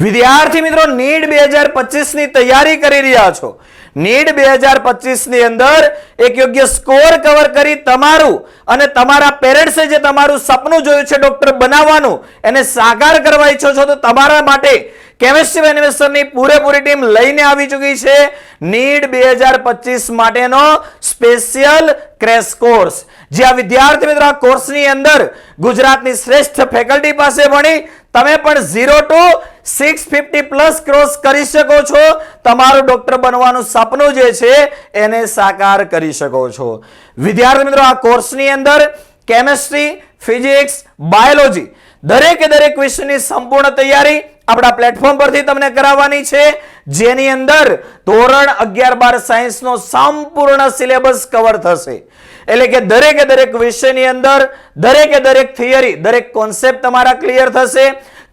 વિદ્યાર્થી મિત્રો નીડ બે હજારની તૈયારી કરી રહ્યા છો. નીડ બે હજારની અંદર એક યોગ્ય સ્કોર કવર કરી તમારું અને તમારા પેરેન્ટ્સે જે તમારું સપનું જોયું છે ડોક્ટર બનાવવાનું, એને સાકાર કરવા ઈચ્છો છો, તો તમારા માટે કેમેસ્ટ્રી એનિમેશનની પૂરેપૂરી ટીમ લઈને આવી ચૂકી છે. નીડ બે હજાર પચીસ માટેનો સ્પેશિયલ ક્રેશ કોર્સ. જ્યાં વિદ્યાર્થી મિત્રો, આ કોર્સની અંદર ગુજરાતની શ્રેષ્ઠ ફેકલ્ટી પાસે ભણી તમે પણ zero two six fifty plus cross કરી શકો છો. તમારું ડોક્ટર બનવાનું સપનું જે છે, એને સાકાર કરી શકો છો. વિદ્યાર્થી મિત્રો, આ કોર્સની અંદર કેમેસ્ટ્રી, ફિઝિક્સ, બાયોલોજી દરેકે દરેક વિષયની સંપૂર્ણ તૈયારી આપણા પ્લેટફોર્મ પરથી તમને કરાવવાની છે. જેની અંદર ધોરણ અગિયાર બાર સાયન્સનો સંપૂર્ણ સિલેબસ કવર થશે. એટલે કે દરેકે દરેક વિષયની અંદર દરેકે દરેક થિયરી, દરેક કોન્સેપ્ટ તમારા ક્લિયર થશે.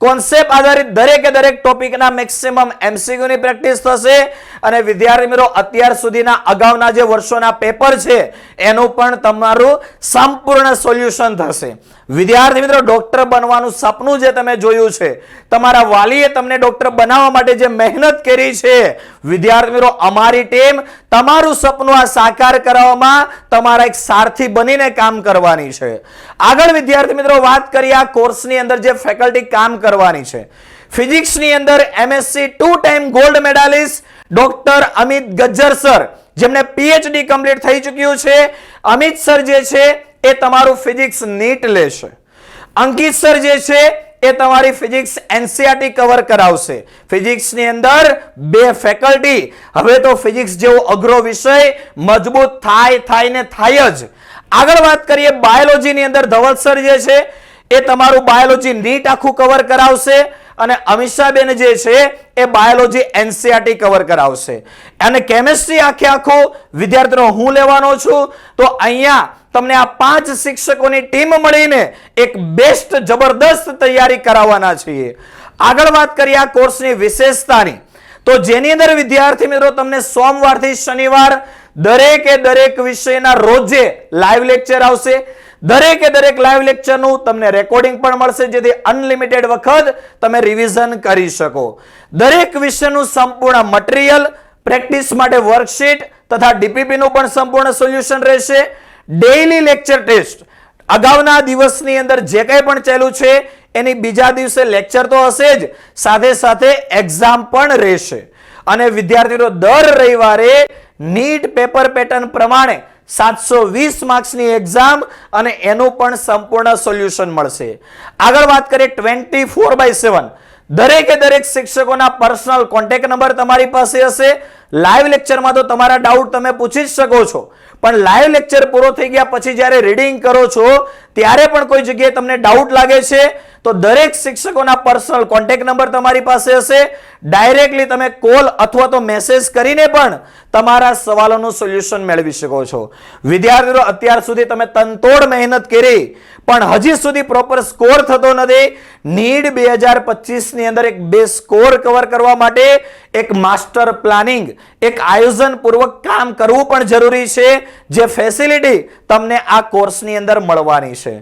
કોન્સેપ્ટ આધારિત દરેકે દરેક ટોપિકના મેક્સિમમ એમસીક્યુની પ્રેક્ટિસ થશે. અને વિદ્યાર્થી મિત્રો, અત્યાર સુધીના અગાઉના જે વર્ષોના પેપર છે, એનું પણ તમારું સંપૂર્ણ સોલ્યુશન થશે. વિદ્યાર્થી મિત્રો ડોક્ટર બનવાનું સપનું જે તમે જોયું છે, તમારા વાલીએ તમને ડોક્ટર બનાવવા માટે જે મહેનત કરી છે, વિદ્યાર્થી મિત્રો, અમારી ટીમ તમારું સપનું આ સાકાર કરવામાં તમારા એક સારથી બનીને કામ કરવાની છે. આગળ વિદ્યાર્થી મિત્રો, વાત કરીએ આ કોર્સની અંદર જે ફેકલ્ટી કામ કરવાની છે. ફિઝિક્સની અંદર MSc two time gold medalist doctor Amit Gajjar sir જેમને પીએચડી કમ્પ્લીટ થઈ ચૂક્યું છે. અમિત સર જે છે, એ તમારું ફિઝિક્સ નીટ લેશે. અંકિત સર જે છે, એ તમારી ફિઝિક્સ એનસીઆરટી કવર કરાવશે. ફિઝિક્સની અંદર બે ફેકલ્ટી હવે તો ફિઝિક્સ જેવો અઘરો વિષય મજબૂત થાય થાય ને થાય જ. આગળ વાત કરીએ બાયોલોજીની અંદર ધવલ સર જે છે એ તમારું બાયોલોજી નીટ આખું કવર કરાવશે અને અમિષાબેન જે છે એ બાયોલોજી એનસીઆરટી કવર કરાવશે. અને કેમેસ્ટ્રી આખે આખું વિદ્યાર્થીનો હું લેવાનો છું. તો અહીંયા તમને આ પાંચ શિક્ષકોની ટીમ મળીને એક બેસ્ટ જબરદસ્ત તૈયારી કરાવવાના છીએ. આગળ વાત કરીએ આ કોર્સની વિશેષતાની. તો જેની અંદર વિદ્યાર્થી મિત્રો તમને સોમવારથી શનિવાર દરેકે દરેક વિષયના રોજે લાઈવ લેક્ચર આવશે. દરેકે દરેક લાઈવ લેક્ચરનું તમને રેકોર્ડિંગ પણ મળશે, જેથી અનલિમિટેડ વખત તમે રિવિઝન કરી શકો. દરેક વિષયનું સંપૂર્ણ મટીરિયલ પ્રેક્ટિસ માટે વર્કશીટ તથા ડીપીપીનું પણ સંપૂર્ણ સોલ્યુશન રહેશે. ડેઇલી લેક્ચર ટેસ્ટ અગાઉના દિવસની અંદર જે કંઈ પણ ચાલ્યું છે, એની બીજા દિવસે લેક્ચર તો હશે જ, સાથે સાથે એક્ઝામ પણ રહેશે. અને વિદ્યાર્થીઓ, દર રવિવારે નીટ પેપર પેટર્ન પ્રમાણે સાતસો વીસ માર્ક્સની એક્ઝામ અને એનું પણ સંપૂર્ણ સોલ્યુશન મળશે. આગળ વાત કરીએ ટ્વેન્ટી ફોર બાય સેવન દરેકે દરેક શિક્ષકોના પર્સનલ કોન્ટેક્ટ નંબર તમારી પાસે હશે. લાઈવ લેક્ચરમાં તો તમારા ડાઉટ તમે પૂછી જ શકો છો. પણ લાઈવ લેક્ચર પૂરો થઈ ગયા પછી જ્યારે રીડિંગ કરો છો, ત્યારે પણ કોઈ જગ્યાએ તમને ડાઉટ લાગે છે, તો દરેક શિક્ષકોના પર્સનલ કોન્ટેક્ટ નંબર તમારી પાસે હશે. ડાયરેક્ટલી તમે કોલ અથવા તો મેસેજ કરીને પણ તમારા સવાલોનું સોલ્યુશન મેળવી શકો છો. વિદ્યાર્થીઓ, અત્યાર સુધી તમે તનતોડ મહેનત કરી, પણ હજી સુધી પ્રોપર સ્કોર થતો નથી. નીડ બે હજાર પચીસની અંદર એક બે સ્કોર કવર કરવા માટે એક માસ્ટર પ્લાનિંગ એક આયોજન પૂર્વક કામ કરવું પણ જરૂરી છે, જે ફેસિલિટી તમને આ કોર્સની અંદર મળવાની છે.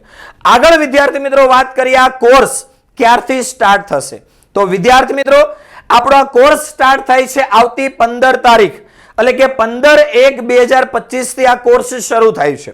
આગળ વિદ્યાર્થી મિત્રો વાત કરીએ આ કોર્સ ક્યારથી સ્ટાર્ટ થશે? તો વિદ્યાર્થી મિત્રો આપણો આ કોર્સ સ્ટાર્ટ થાય છે આવતી પંદર તારીખ. એટલે કે પંદર એક બે હજાર પચીસથી આ કોર્સ શરૂ થાય છે.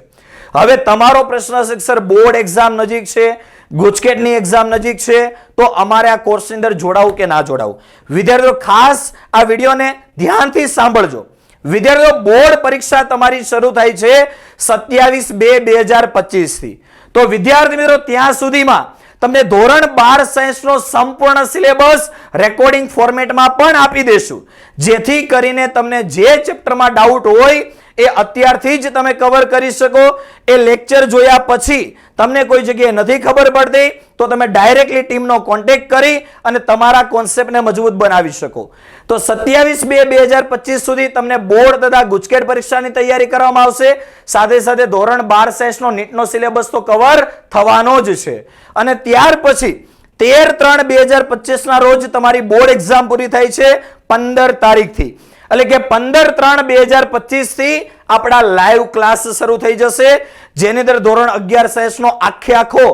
હવે તમારો પ્રશ્ન છે સર, બોર્ડ એક્ઝામ નજીક છે? ગુજકેટની એક્ઝામ નજીક છે? તો અમારે આ કોર્સની અંદર જોડાવું કે ના જોડાવું? વિદ્યાર્થીઓ, ખાસ આ વિડીયોને ધ્યાનથી સાંભળજો. વિદ્યાર્થીઓ, બોર્ડ પરીક્ષા તમારી શરૂ થાય છે સત્યાવીસ બે બે હજાર પચીસથી. તો વિદ્યાર્થી મિત્રો, ત્યાં સુધીમાં તમને ધોરણ બાર સાયન્સનો સંપૂર્ણ સિલેબસ રેકોર્ડિંગ ફોર્મેટમાં પણ આપી દેશું. જેથી કરીને તમને જે ચેપ્ટરમાં ડાઉટ હોય એ અત્યારથી જ તમે કવર કરી શકો. એ લેક્ચર જોયા પછી તમને કોઈ જગ્યાએ નથી ખબર પડતી, તો તમે ડાયરેક્ટલી ટીમનો કોન્ટેક્ટ કરી અને તમારા કોન્સેપ્ટને મજબૂત બનાવી શકો. તો સત્યાવીસ બે બે હજાર પચીસ સુધી તમને બોર્ડ તથા ગુજકેટ પરીક્ષાની તૈયારી કરવામાં આવશે. સાથે સાથે ધોરણ બાર સેશનો નીટનો સિલેબસ તો કવર થવાનો જ છે. અને ત્યાર પછી તેર ત્રણ બે હજાર પચીસના રોજ તમારી બોર્ડ એક્ઝામ પૂરી થાય છે પંદર તારીખથી. એટલે કે પંદર ત્રણ બે હજાર પચીસથી આપણા લાઈવ ક્લાસ શરૂ થઈ જશે. જેની અંદર ધોરણ અગિયાર સાયન્સનો આખે આખો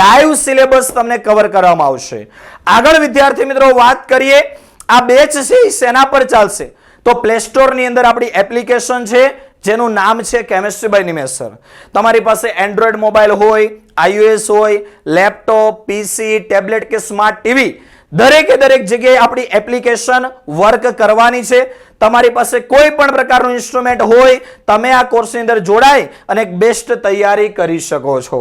લાઈવ સિલેબસ તમને કવર કરવામાં આવશે. આગળ વિદ્યાર્થી મિત્રો વાત કરીએ, આ બેચ છે, એ શેના પર ચાલશે? તો પ્લે સ્ટોરની અંદર આપણી એપ્લિકેશન છે, જેનું નામ છે કેમેસ્ટ્રી બાય નિમેસર તમારી પાસે એન્ડ્રોઈડ મોબાઈલ હોય આઈઓએસ હોય લેપટોપ પીસી ટેબ્લેટ કે સ્માર્ટ ટીવી દરેકે દરેક જગ્યાએ આપણી એપ્લિકેશન વર્ક કરવાની છે. તમારી પાસે કોઈ પણ પ્રકારનું ઇન્સ્ટ્રુમેન્ટ હોય, તમે આ કોર્સની અંદર જોડાઈ અને બેસ્ટ તૈયારી કરી શકો છો.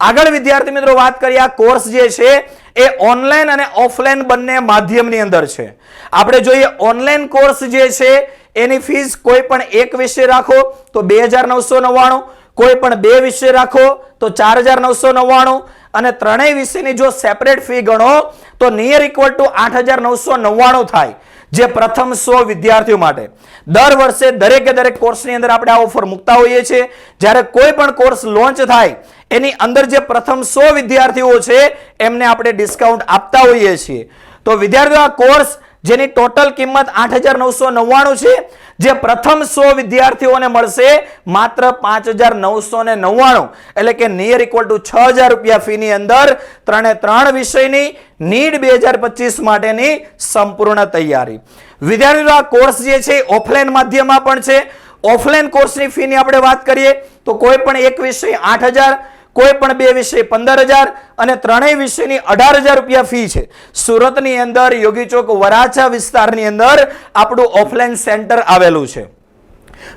આગળ વિદ્યાર્થી મિત્રો વાત કરીએ, આ કોર્સ જે છે એ ઓનલાઈન અને ઓફલાઈન બંને માધ્યમની અંદર છે. આપણે જોઈએ ઓનલાઈન કોર્સ જે છે, એની ફીસ કોઈ પણ એક વિષય રાખો તો બે હજાર નવસો નવ્વાણું, કોઈ પણ બે વિષય રાખો તો ચાર હજાર નવસો નવ્વાણું અને ત્રણેય વિષયની જો સેપરેટ ફી ગણો, તો નિયર ઇક્વલ ટુ આઠ હજાર નવસો નવ્વાણું થાય, જે પ્રથમ સો વિદ્યાર્થીઓ માટે. દર વર્ષે દરેકે દરેક કોર્સની અંદર આપણે આ ઓફર મૂકતા હોઈએ છીએ. જ્યારે કોઈ પણ કોર્સ લોન્ચ થાય, એની અંદર જે પ્રથમ સો વિદ્યાર્થીઓ છે, એમને આપણે ડિસ્કાઉન્ટ આપતા હોઈએ છીએ. તો વિદ્યાર્થીઓ, આ કોર્સ જેની ટોટલ કિંમત આઠ હજાર નવસો નવ્વાણું છે જે પ્રથમ સો વિદ્યાર્થીઓને મળશે માત્ર પાંચ હજાર નવસો ને નવ્વાણું. એટલે કે નિયર ઇક્વલ ટુ છ હજાર રૂપિયા ફીની અંદર ત્રણે ત્રણ વિષયની નીડ બે હજાર પચીસ માટેની સંપૂર્ણ તૈયારી. વિદ્યાર્થીઓ, આ કોર્સ જે છે ઓફલાઈન માધ્યમમાં પણ છે. ઓફલાઈન કોર્સની ફીની આપણે વાત કરીએ તો કોઈ પણ એક વિષય આઠ હજાર કોઈ પણ બે વિષય પંદર હજાર અને ત્રણેય વિષયની અઢાર હજાર રૂપિયા ફી છે. સુરતની અંદર યોગી ચોક વરાછા વિસ્તારની અંદર આપણું ઓફલાઈન સેન્ટર આવેલું છે.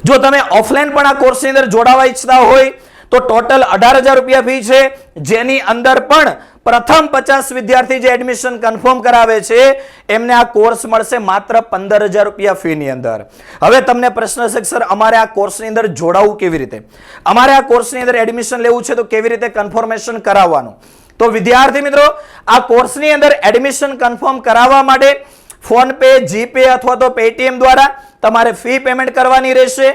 જો તમે ઓફલાઈન પણ આ કોર્સની અંદર જોડાવા ઈચ્છતા હોય, તો ટોટલ અઢાર હજાર રૂપિયા ફી છે. જેની અંદર પણ પ્રથમ પચાસ વિદ્યાર્થી જે એડમિશન કન્ફર્મ કરાવે છે, એમને આ કોર્સ મળશે માત્ર પંદર હજાર રૂપિયા ફીની અંદર. હવે તમને પ્રશ્ન છે સર, અમારે આ કોર્સની અંદર જોડાવું કેવી રીતે? અમારે આ કોર્સની અંદર એડમિશન લેવું છે તો કેવી રીતે કન્ફર્મેશન કરાવવાનું? તો વિદ્યાર્થી મિત્રો, આ કોર્સની અંદર એડમિશન કન્ફર્મ કરાવવા માટે ફોન પે જીપે અથવા તો પેટીએમ દ્વારા તમારે ફી પેમેન્ટ કરવાની રહેશે.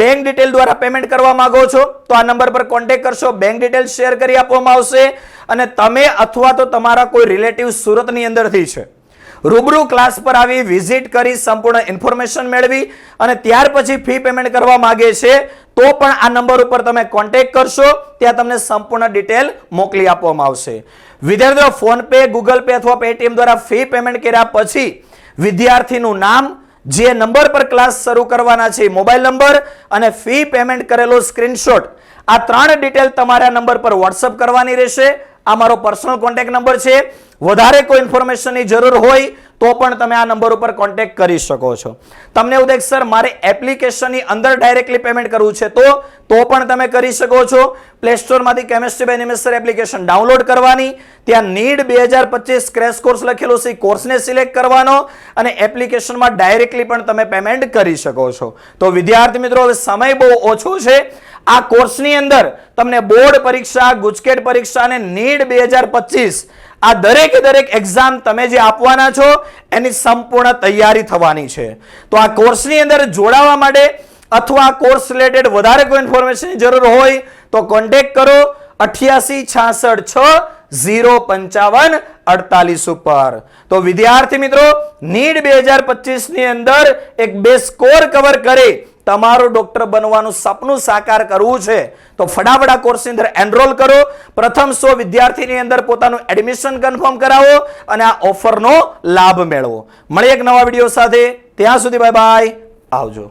બેંક ડિટેલ દ્વારા પેમેન્ટ કરવા માંગો છો તો આ નંબર પર કોન્ટેક્ટ કરશો. બેંક ડિટેલ શેર કરી આપવામાં આવશે. અને તમે અથવા તો તમારા કોઈ રિલેટિવ સુરતની અંદરથી છે. રૂબરૂ ક્લાસ પર આવી વિઝિટ કરી સંપૂર્ણ ઇન્ફોર્મેશન મેળવી અને ત્યાર પછી ફી પેમેન્ટ કરવા માંગે છે, તો પણ આ નંબર ઉપર તમે કોન્ટેક્ટ કરશો, ત્યાં તમને સંપૂર્ણ ડિટેલ મોકલી આપવામાં આવશે. વિદ્યાર્થીઓ ફોન પે ગૂગલ પે અથવા પેટીએમ દ્વારા ફી પેમેન્ટ કર્યા પછી વિદ્યાર્થીનું નામ, જે નંબર પર ક્લાસ શરૂ કરવાના છે મોબાઈલ નંબર અને ફી પેમેન્ટ કરેલો સ્ક્રીનશોટ આ ત્રણ ડિટેલ તમારા નંબર પર વોટ્સઅપ કરવાની રહેશે. આ મારો પર્સનલ કોન્ટેક્ટ નંબર છે. વધારે કોઈ ઇન્ફોર્મેશનની જરૂર હોય તો પણ તમે આ નંબર ઉપર કોન્ટેક્ટ કરી શકો છો. તમને એવું દેખ સર, મારે એપ્લિકેશનની અંદર ડાયરેક્ટલી પેમેન્ટ કરવું છે. તો તો પણ તમે કરી શકો છો. પ્લે સ્ટોરમાંથી કેમેસ્ટ્રી બાય નિમેસર એપ્લિકેશન ડાઉનલોડ કરવાની. ત્યાં નીડ બે હજાર પચીસ ક્રેશ કોર્સ લખેલું છે. કોર્સને સિલેક્ટ કરવાનો અને એપ્લિકેશનમાં ડાયરેક્ટલી પણ તમે પેમેન્ટ કરી શકો છો. તો વિદ્યાર્થી મિત્રો, હવે સમય બહુ ઓછો છે. આ કોર્સની અંદર તમને બોર્ડ પરીક્ષા, ગુજકેટ પરીક્ષા અને નીડ બે હજાર પચીસ આ દરેકે દરેક એક્ઝામ તમે જે આપવાના છો, એની સંપૂર્ણ તૈયારી થવાની છે. તો આ કોર્સની અંદર જોડાવા માટે અથવા કોર્સ રિલેટેડ વધારે કોઈ ઇન્ફોર્મેશનની જરૂર હોય, તો કોન્ટેક્ટ કરો અઠ્યાસી છાસઠ છ ઝીરો પંચાવન અડતાલીસ ઉપર. તો વિદ્યાર્થી મિત્રો નીડ બે હજાર પચીસની અંદર એક બે સ્કોર કવર કરી તમારું ડોક્ટર બનવાનું સપનું સાકાર કરવું છે, તો ફટાફટ આ કોર્સની અંદર એનરોલ કરો. પ્રથમ સો વિદ્યાર્થીની અંદર પોતાનું એડમિશન કન્ફર્મ કરાવો અને આ ઓફરનો લાભ મેળવો. મળીએ એક નવા વીડિયો સાથે. ત્યાં સુધી બાય બાય આવજો.